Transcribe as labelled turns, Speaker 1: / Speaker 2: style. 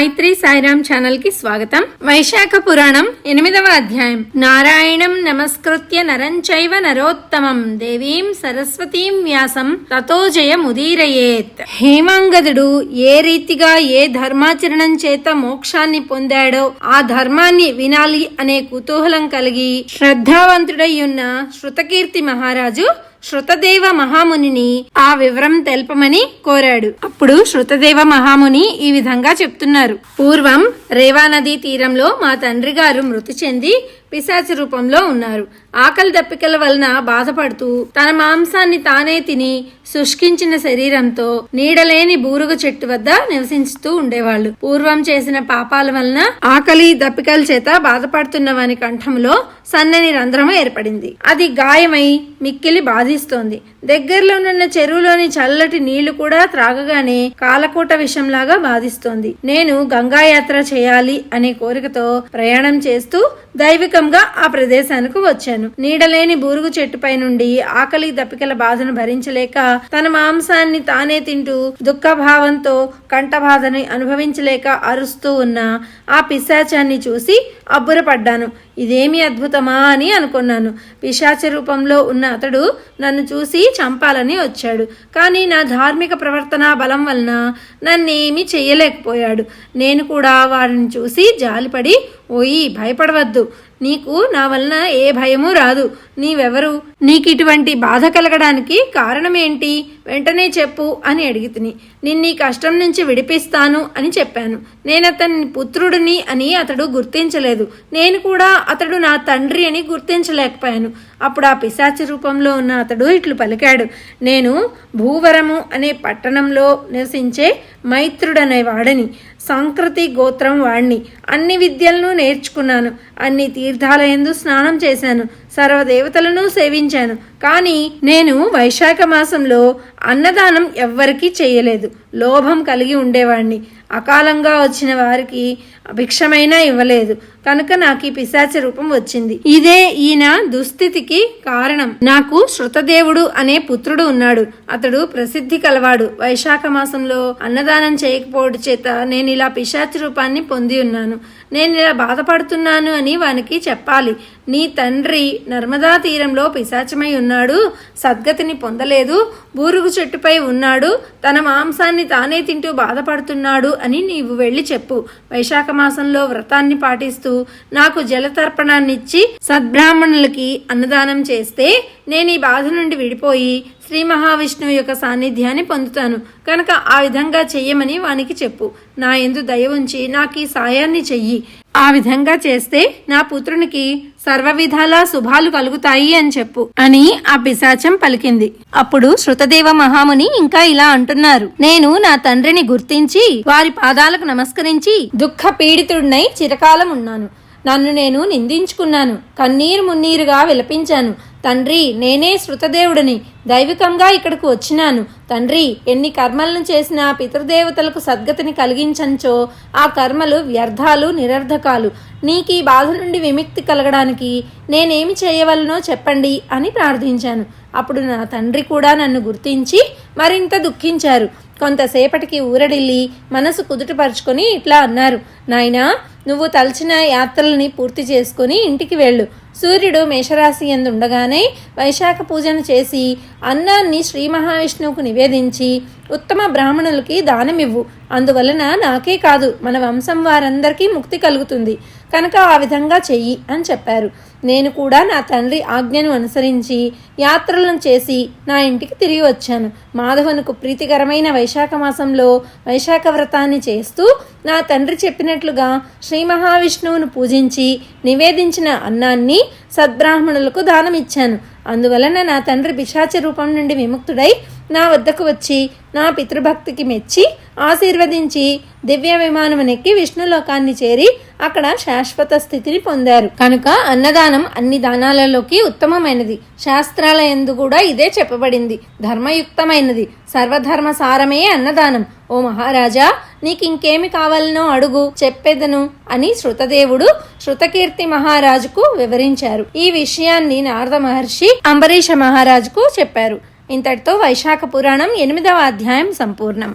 Speaker 1: గాయత్రి సాయిరామ్ ఛానల్కి స్వాగతం. వైశాఖ పురాణం ఎనిమిదవ అధ్యాయం. నారాయణం నమస్కృత్య నరం చైవ నరోత్తమం. దేవీం సరస్వతీం వ్యాసం తతో జయముదీరయేత్. హేమాంగదుడు ఏ రీతిగా ఏ ధర్మాచరణం చేత మోక్షాన్ని పొందాడో ఆ ధర్మాన్ని వినాలి అనే కుతూహలం కలిగి శ్రద్ధావంతుడై ఉన్న శృతకీర్తి మహారాజు శృతదేవ మహామునిని ఆ వివరం తెల్పమని కోరాడు. అప్పుడు శృతదేవ మహాముని ఈ విధంగా చెప్తున్నారు. పూర్వం రేవా నదీ తీరంలో మా తండ్రి గారు మృతి చెంది పిశాచి రూపంలో ఉన్నారు. ఆకలి దప్పికల వలన బాధపడుతూ తన మాంసాన్ని తానే తిని శుష్కించిన శరీరంతో నీడలేని బూరుగ చెట్టు వద్ద నివసిస్తూ ఉండేవాళ్ళు. పూర్వం చేసిన పాపాల వలన ఆకలి దప్పికల చేత బాధపడుతున్న వాని కంఠంలో సన్నని రంధ్రము ఏర్పడింది. అది గాయమై మిక్కిలి బాధిస్తోంది. దగ్గరలోనున్న చెరువులోని చల్లటి నీళ్ళు కూడా త్రాగగానే కాలకూట విషంలాగా బాధిస్తోంది. నేను గంగాయాత్ర చేయాలి అనే కోరికతో ప్రయాణం చేస్తూ దైవికంగా ఆ ప్రదేశానికి వచ్చాను. నీడలేని బూరుగు చెట్టుపై నుండి ఆకలి దప్పికల బాధను భరించలేక తన మాంసాన్ని తానే తింటూ దుఃఖభావంతో కంఠబాధని అనుభవించలేక అరుస్తూ ఉన్న ఆ పిశాచాన్ని చూసి అబ్బురపడ్డాను. ఇదేమి అద్భుతమా అని అనుకున్నాను. పిశాచ రూపంలో ఉన్న అతడు నన్ను చూసి చంపాలని వచ్చాడు. కానీ నా ధార్మిక ప్రవర్తన బలం వలన నన్నేమీ చేయలేకపోయాడు. నేను కూడా వారిని చూసి జాలిపడి ఓయి భయపడవద్దు. నీకు నా వలన ఏ భయము రాదు. నీవెవరు? నీకు ఇటువంటి బాధ కలగడానికి కారణమేంటి? వెంటనే చెప్పు అని అడిగితిని. నిన్ను ఈ కష్టం నుంచి విడిపిస్తాను అని చెప్పాను. నేను అతని పుత్రుడిని అని అతడు గుర్తించలేదు. నేను కూడా అతడు నా తండ్రి అని గుర్తించలేకపోయాను. అప్పుడు ఆ పిశాచి రూపంలో ఉన్న అతడు ఇట్లు పలికాడు. నేను భూవరము అనే పట్టణంలో నివసించే మైత్రుడనే వాడని. సంక్రతి గోత్రం వాణ్ణి. అన్ని విద్యలను నేర్చుకున్నాను. అన్ని తీర్థాలయందు స్నానం చేశాను. సర్వదేవతలను సేవించాను. కానీ నేను వైశాఖ మాసంలో అన్నదానం ఎవ్వరికీ చేయలేదు. లోభం కలిగి ఉండేవాణ్ణి. అకాలంగా వచ్చిన వారికి భిక్షమైనా ఇవ్వలేదు. కనుక నాకు ఈ పిశాచ రూపం వచ్చింది. ఇదే ఈయన దుస్థితికి కారణం. నాకు శృతదేవుడు అనే పుత్రుడు ఉన్నాడు. అతడు ప్రసిద్ధి కలవాడు. వైశాఖ మాసంలో అన్నదానం చేయకపోవడం చేత నేను ఇలా పిశాచ రూపాన్ని పొంది ఉన్నాను. నేను ఇలా బాధపడుతున్నాను అని వానికి చెప్పాలి. నీ తండ్రి నర్మదా తీరంలో పిశాచమై ఉన్నాడు. సద్గతిని పొందలేదు. బూరుగు చెట్టుపై ఉన్నాడు. తన మాంసాన్ని తానే తింటూ బాధపడుతున్నాడు అని నీవు వెళ్ళి చెప్పు. వైశాఖ మాసంలో వ్రతాన్ని పాటిస్తూ నాకు జలతర్పణాన్నిచ్చి సద్బ్రాహ్మణులకి అన్నదానం చేస్తే నేను ఈ బాధ నుండి విడిపోయి శ్రీ మహావిష్ణువు యొక్క సాన్నిధ్యాన్ని పొందుతాను. కనుక ఆ విధంగా చెయ్యమని వానికి చెప్పు. నా ఎందు దయ ఉంచి నాకు ఈ సాయాన్ని చెయ్యి. ఆ విధంగా చేస్తే నా పుత్రునికి సర్వ విధాలా శుభాలు కలుగుతాయి అని చెప్పు అని ఆ పిశాచం పలికింది. అప్పుడు శృతదేవ మహాముని ఇంకా ఇలా అంటున్నారు. నేను నా తండ్రిని గుర్తించి వారి పాదాలకు నమస్కరించి దుఃఖ పీడితుడినై చిరకాలం ఉన్నాను. నన్ను నేను నిందించుకున్నాను. కన్నీరు మున్నీరుగా విలపించాను. తండ్రి నేనే శృతదేవుడిని. దైవికంగా ఇక్కడికి వచ్చినాను. తండ్రి ఎన్ని కర్మలను చేసినా పితృదేవతలకు సద్గతిని కలిగించంచో ఆ కర్మలు వ్యర్థాలు నిరర్ధకాలు నీకు ఈ బాధ నుండి విముక్తి కలగడానికి నేనేమి చేయవలనో చెప్పండి అని ప్రార్థించాను. అప్పుడు నా తండ్రి కూడా నన్ను గుర్తించి మరింత దుఃఖించారు. కొంతసేపటికి ఊరడిల్లి మనసు కుదుటపరుచుకొని ఇట్లా అన్నారు. నాయనా నువ్వు తలచిన యాత్రల్ని పూర్తి చేసుకుని ఇంటికి వెళ్ళు. సూర్యుడు మేషరాశి ఎందుండగానే వైశాఖ పూజను చేసి అన్నాన్ని శ్రీ మహావిష్ణువుకు నివేదించి ఉత్తమ బ్రాహ్మణులకి దానమివ్వు. అందువలన నాకే కాదు మన వంశం వారందరికీ ముక్తి కలుగుతుంది. కనుక ఆ విధంగా చెయ్యి అని చెప్పారు. నేను కూడా నా తండ్రి ఆజ్ఞను అనుసరించి యాత్రలను చేసి నా ఇంటికి తిరిగి వచ్చాను. మాధవనుకు ప్రీతికరమైన వైశాఖ మాసంలో వైశాఖ వ్రతాన్ని చేస్తూ నా తండ్రి చెప్పినట్లుగా శ్రీ మహావిష్ణువును పూజించి నివేదించిన అన్నాన్ని సద్బ్రాహ్మణులకు దానమిచ్చాను. అందువలన నా తండ్రి పిశాచ రూపం నుండి విముక్తుడై నా వద్దకు వచ్చి నా పితృభక్తికి మెచ్చి ఆశీర్వదించి దివ్య విమానమునెక్కి విష్ణులోకాన్ని చేరి అక్కడ శాశ్వత స్థితిని పొందారు. కనుక అన్నదానం అన్ని దానాలలోకి ఉత్తమమైనది. శాస్త్రాల ఎందు కూడా ఇదే చెప్పబడింది. ధర్మయుక్తమైనది. సర్వధర్మ సారమే అన్నదానం. ఓ మహారాజా నీకు ఇంకేమి కావాలనో అడుగు చెప్పేదను అని శృతదేవుడు శృతకీర్తి మహారాజుకు వివరించారు. ఈ విషయాన్ని నారద మహర్షి అంబరీష మహారాజుకు చెప్పారు. ఇంతటితో వైశాఖ పురాణం ఎనిమిదవ అధ్యాయం సంపూర్ణం.